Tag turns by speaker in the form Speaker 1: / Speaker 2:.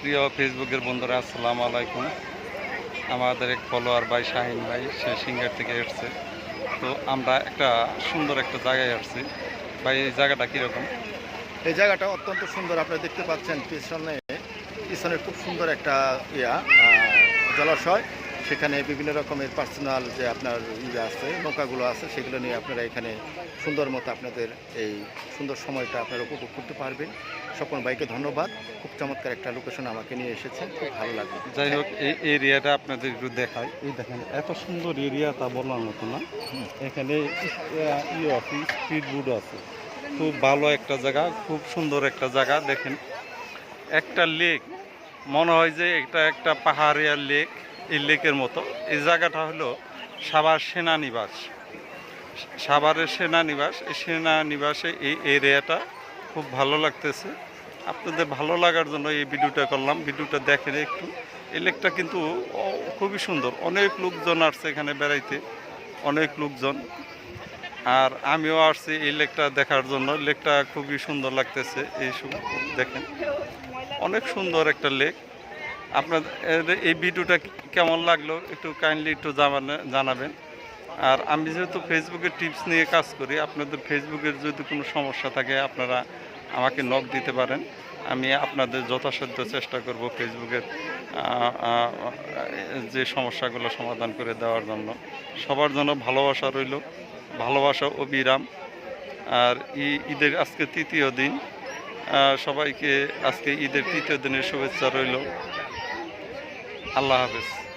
Speaker 1: প্রিয় ফেসবুকের বন্ধুরা, আসসালামু আলাইকুম। আমাদের এক ফলোয়ার ভাই, শাহিন ভাই, সে সিঙ্গার থেকে এসছে। তো আমরা একটা সুন্দর একটা জায়গায় আসছি। ভাই, এই জায়গাটা কীরকম?
Speaker 2: এই জায়গাটা অত্যন্ত সুন্দর। আপনারা দেখতে পাচ্ছেন পিছনে পিছনে খুব সুন্দর একটা ইয়া জলাশয়। সেখানে বিভিন্ন রকমের পার্সোনাল যে আপনার ইয়ে আছে, নৌকাগুলো আছে, সেগুলো নিয়ে আপনারা এখানে সুন্দর মতো আপনাদের এই সুন্দর সময়টা আপনারা উপভোগ করতে পারবেন। স্বপন ভাইকে ধন্যবাদ। খুব চমৎকার একটা লোকেশন আমাকে নিয়ে এসেছেন খুব ভালো লাগবে
Speaker 1: যাই হোক, এই এরিয়াটা আপনাদের একটু দেখাই। এই দেখেন, এত সুন্দর এরিয়া তা বলার মতো না। এখানে ই আছে স্পিড বোর্ড আছে। খুব ভালো একটা জায়গা, খুব সুন্দর একটা জায়গা। দেখেন, একটা লেক মনে হয় যে এটা একটা পাহাড়িয়া লেক এই লেকের মতো। এই জায়গাটা হলো সাবার সেনানিবাস। সাভারের সেনানিবাস, এই সেনানিবাসে এই এরিয়াটা খুব ভালো লাগতেছে। আপনাদের ভালো লাগার জন্য এই ভিডিওটা করলাম। ভিডিওটা দেখেন একটু। এই লেকটা কিন্তু খুবই সুন্দর। অনেক লোকজন আসছে এখানে বেড়াইতে। অনেক লোকজন। আর আমিও আসছি এই লেকটা দেখার জন্য। লেকটা খুবই সুন্দর লাগতেছে এই দেখেন। অনেক সুন্দর একটা লেক। আপনার এই ভিডিওটা কেমন লাগল? একটু কাইন্ডলি একটু জানাবেন। আর আমি যেহেতু ফেসবুকের টিপস নিয়ে কাজ করি, আপনাদের ফেসবুকের যদি কোনো সমস্যা থাকে, আপনারা আমাকে নক দিতে পারেন। আমি আপনাদের যথাসাধ্য চেষ্টা করব ফেসবুকের যে সমস্যাগুলো সমাধান করে দেওয়ার জন্য। সবার জন্য ভালোবাসা রইল, ভালোবাসা অবিরাম আর ঈদের আজকে তৃতীয় দিন সবাইকে আজকে ঈদের তৃতীয় দিনের শুভেচ্ছা রইল। আল্লাহ হাফেজ।